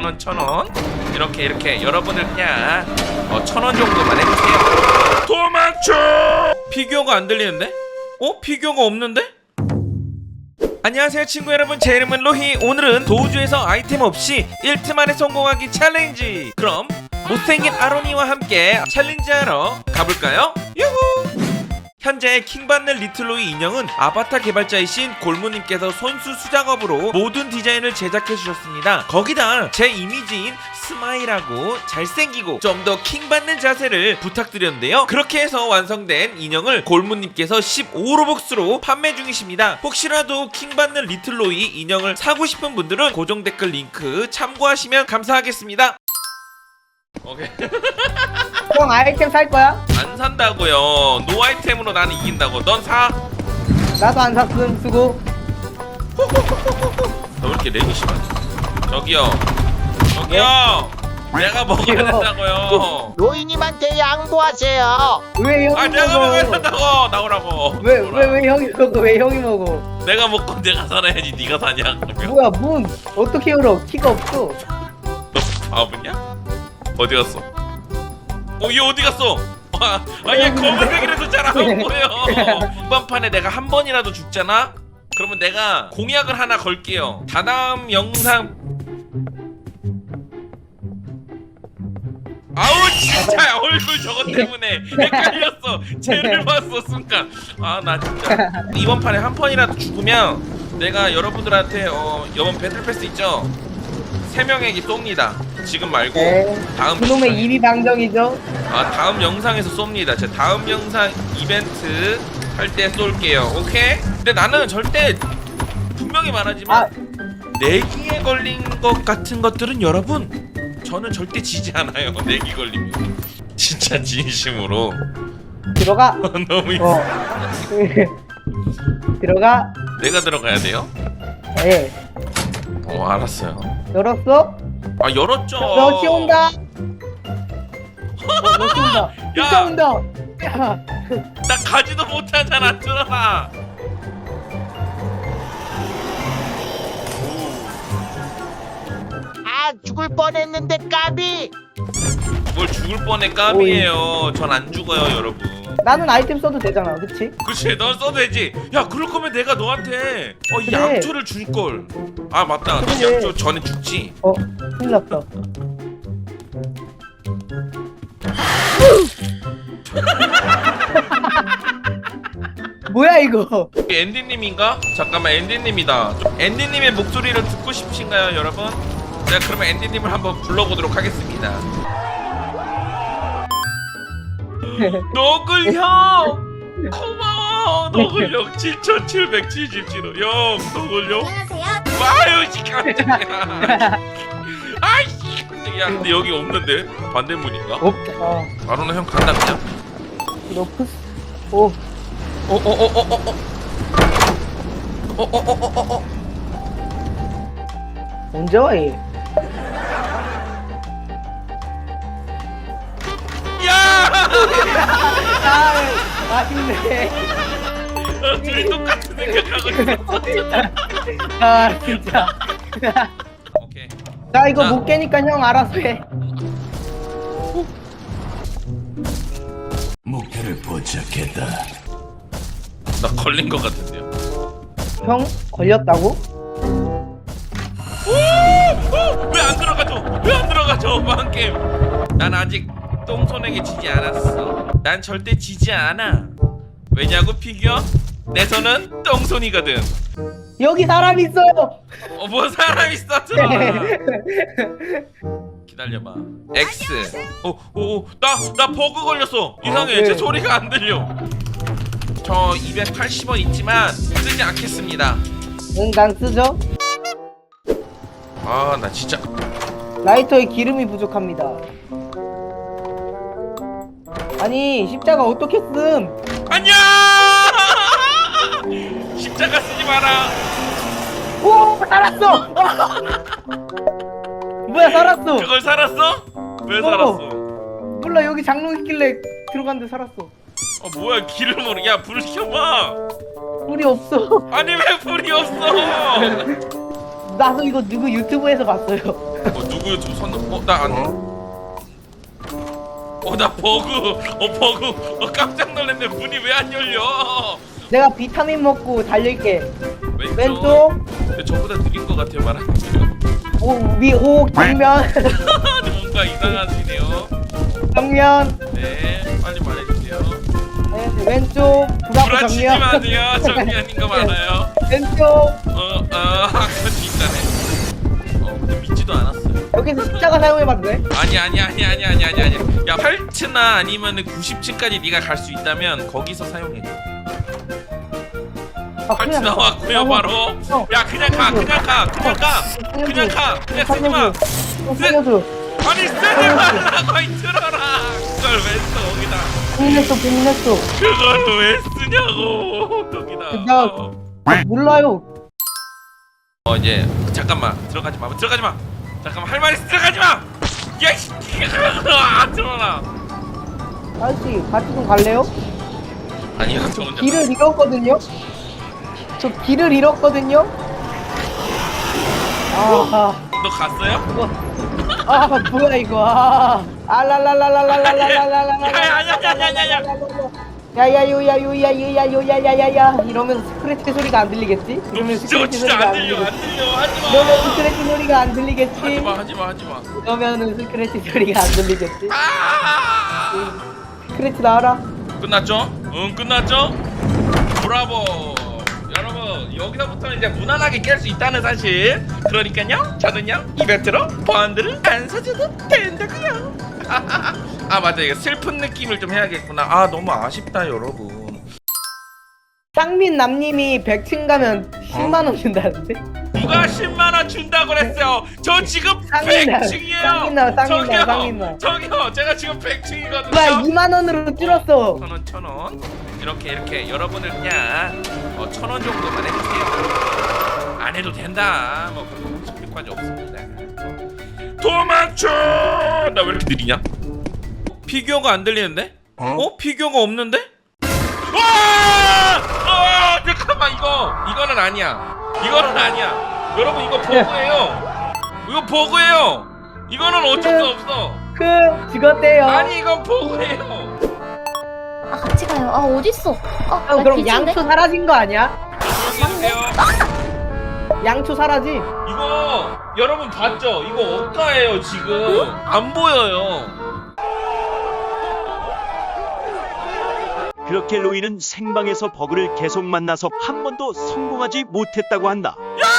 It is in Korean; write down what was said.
천 원, 천 원. 이렇게 이렇게 여러분들 그냥 어, 천 원 정도만 해주세요. 도망쳐! 피규어가 안 들리는데? 어? 피규어가 없는데? 안녕하세요 친구 여러분 제 이름은 로히 오늘은 도우주에서 아이템 없이 1트 만에 성공하기 챌린지 그럼 못생긴 아로니와 함께 챌린지하러 가볼까요? 유후 현재 킹받는 리틀로이 인형은 아바타 개발자이신 골무님께서 손수 수작업으로 모든 디자인을 제작해 주셨습니다. 거기다 제 이미지인 스마일하고 잘생기고 좀 더 킹받는 자세를 부탁드렸는데요. 그렇게 해서 완성된 인형을 골무님께서 15로벅스로 판매 중이십니다. 혹시라도 킹받는 리틀로이 인형을 사고 싶은 분들은 고정 댓글 링크 참고하시면 감사하겠습니다. 오케이. 형 아이템 살 거야? 안 산다고요. 노 아이템으로 나는 이긴다고. 넌 사. 나도 안 샀음 수고 너 왜 이렇게 렉이 심하지? 저기요. 저기요. 내가 먹어야 저기요. 된다고요. 노인님한테 양보하세요. 왜 형이 아 내가 먹어야 먹어 된다고. 나오라고. 왜왜 왜 형이 먹어 왜 형이 먹어 내가 먹고 내가 살아야지. 네가 사냐? 그러면 뭐야 문 어떻게 열어 키가 없어 너 바보냐? 어디 갔어? 어, 얘 어디 갔어? 아, 아, 얘 검은색이라서 잘 안 보여. 이번 판에 내가 한 번이라도 죽잖아? 그러면 내가 공약을 하나 걸게요. 다다음 영상 아우 진짜 얼굴 저것 때문에 헷갈렸어. 쟤를 봤어 순간. 아 나 진짜 이번 판에 한 번이라도 죽으면 내가 여러분들한테 어 이번 배틀 패스 있죠? 세 명에게 쏩니다. 지금 말고 네 다음 그놈의. 입이 방정이죠 아 다음 영상에서 쏩니다. 제 다음 영상 이벤트 할 때 쏠게요. 오케이? 근데 나는 절대 분명히 말하지만 아 내기에 걸린 것 같은 것들은 여러분 저는 절대 지지 않아요. 내기 걸리면 진짜 진심으로 들어가 너무 있... 어 들어가 내가 들어가야 돼요? 예 어 알았어요. 열었어 아 열었죠. 러시 온다 어, 러시 온다 진짜 야! 온다 야 나 가지도 못하잖아. 들어가. 아 죽을 뻔했는데 까비. 뭘 죽을 뻔해 까비예요. 전 안 죽어요, 여러분. 나는 아이템 써도 되잖아 그치? 그치 넌 써도 되지 야 그럴 거면 내가 너한테 어, 이 그래. 양초를 줄걸 아 맞다 너 그래. 양초 전에 죽지 어 큰일 났다 뭐야 이거 앤디님인가? 잠깐만 앤디님이다 앤디님의 목소리를 듣고 싶으신가요 여러분? 제가 그러면 앤디님을 한번 불러보도록 하겠습니다 너글 형! 고마워! 너글 형 7777호. 형 너글 형. 아유 씨 깜짝이야. 아이씨 깜짝이야. 근데 여기 없는데? 반대문인가? 없다 어. 바로는 형 간다 그냥? 로프스 오. 어, 어어어어어어 어어어어어어 언제 와 얘? 아 아쉽네 어, 둘이 똑같은 생각하고 있어 아 진짜 오케이 나 이거 자. 못 깨니까 형 알아서 해 목표를 포착했다. 나 걸린 것 같은데요 형 걸렸다고? 왜 안 들어가죠? 왜 안 들어가죠? 빵게임 난 아직 똥손에게 지지 않았어. 난 절대 지지 않아. 왜냐고 피규어? 내 손은 똥손이거든. 여기 사람 있어요. 어 뭐 사람 있어 들어와. 기다려봐. X. 오오나나 버그 걸렸어. 이상해. 어, 제 네. 소리가 안 들려. 저 280원 있지만 쓰지 않겠습니다. 응 난 쓰죠? 아 나 진짜 라이터에 기름이 부족합니다 아니 십자가 어떻게 씀 안녕 십자가 쓰지 마라 오 살았어 뭐야 살았어 그걸 살았어? 왜 어. 살았어? 몰라 여기 장롱 있길래 들어갔는데 살았어 어 뭐야 길을 모르 야불 켜봐 불이 없어 아니 왜 불이 없어 나도 이거 누구 유튜브에서 봤어요 어 누구 좀 손? 어나 안. 어나 버그. 어 버그. 어 깜짝 놀랐네. 문이 왜 안 열려? 내가 비타민 먹고 달릴게. 왼쪽. 근데 저보다 느린 것 같아요 말하기가. 오, 위, 오, 정면, 뭔가 이상하시네요. 정면, 네 빨리 말해주세요. 네, 왼쪽, 불하고 불안치지 정면, 마세요. 정면인 거 많아요. 왼쪽. 어, 어, 여기서 십자가 사용해봐도 돼? 아니, 아니, 아니, 아니, 아니, 아니, 아니. 야, 8층나 아니면 90층까지 네가 갈 수 있다면 거기서 사용해. 아, 8층 나왔고요, 어, 바로. 어. 야, 그냥 가, 그냥 가, 그냥 가, 그냥 가, 그냥 쓰지 마. 어, 살려줘. 아니, 쓰지 말라고 이 들어라. 그걸 왜 써, 여기다. 국냈어, 국냈어. 그걸 왜 쓰냐고, 여기다. 나- 어. 아, 몰라요. 어 이제 잠깐만 들어가지 마 들어가지 마 잠깐만 할 말 있어 들어가지 마 야이씨 아 들어라 아저씨, 같이 좀 갈래요? 아니요 저 혼자 길을 잃었거든요? 저 길을 잃었거든요? 아, 너 갔어요? 아, 아 뭐야 이거 아 알랄랄랄랄랄랄랄랄랄랄 야야야야야야야 야야요야 요야 요야 요야 야야야 이러면서 스크래치 소리가 안 들리겠지? 너 이러면 진짜 스크래치 진짜 소리가 안 들려 안 들려 이러면 하지마 스크래치 소리가 안 들리겠지? 하지마 하지마 하지마 이러면은 스크래치 소리가 안 들리겠지? 아 스크래치 나와라 끝났죠? 응 끝났죠? 브라보 여러분 여기서부터는 이제 무난하게 깰 수 있다는 사실 그러니까요 저는요 이벤트로 번들을 안 사줘도 된다고요 아 맞아. 이거 슬픈 느낌을 좀 해야겠구나. 아 너무 아쉽다 여러분. 쌍민 남님이 100층 가면 10만 원 준다는데? 누가 10만 원 준다고 그랬어요? 저 지금 쌍민아, 100층이에요. 쌍민아, 쌍민아, 쌍민아. 저기요. 제가 지금 100층이거든요. 누가 2만 원으로 줄었어. 천원 천원. 이렇게 이렇게. 여러분을 그냥 어, 천원 정도만 해주세요. 안 해도 된다. 뭐 그런 거 혹시 필요까지 없습니다. 도망쳐! 나 왜 이렇게 느리냐 피규어가 안 들리는데? 어? 피규어가 없는데? 와! 어, 잠깐만 이거 이거는 아니야. 이거는 아니야. 여러분 이거 버그예요. 이거 버그예요. 이거는 어쩔 수 없어. 그 죽었대요. 아니 이건 버그예요. 아 같이 가요. 아 어딨어? 아, 형 나 그럼 뒤진데? 양초 사라진 거 아니야? 조용히 해주세요. 양초 사라지? 이거 여러분 봤죠? 이거 억가예요 지금? 안 보여요 그렇게 로이는 생방에서 버그를 계속 만나서 한 번도 성공하지 못했다고 한다. 야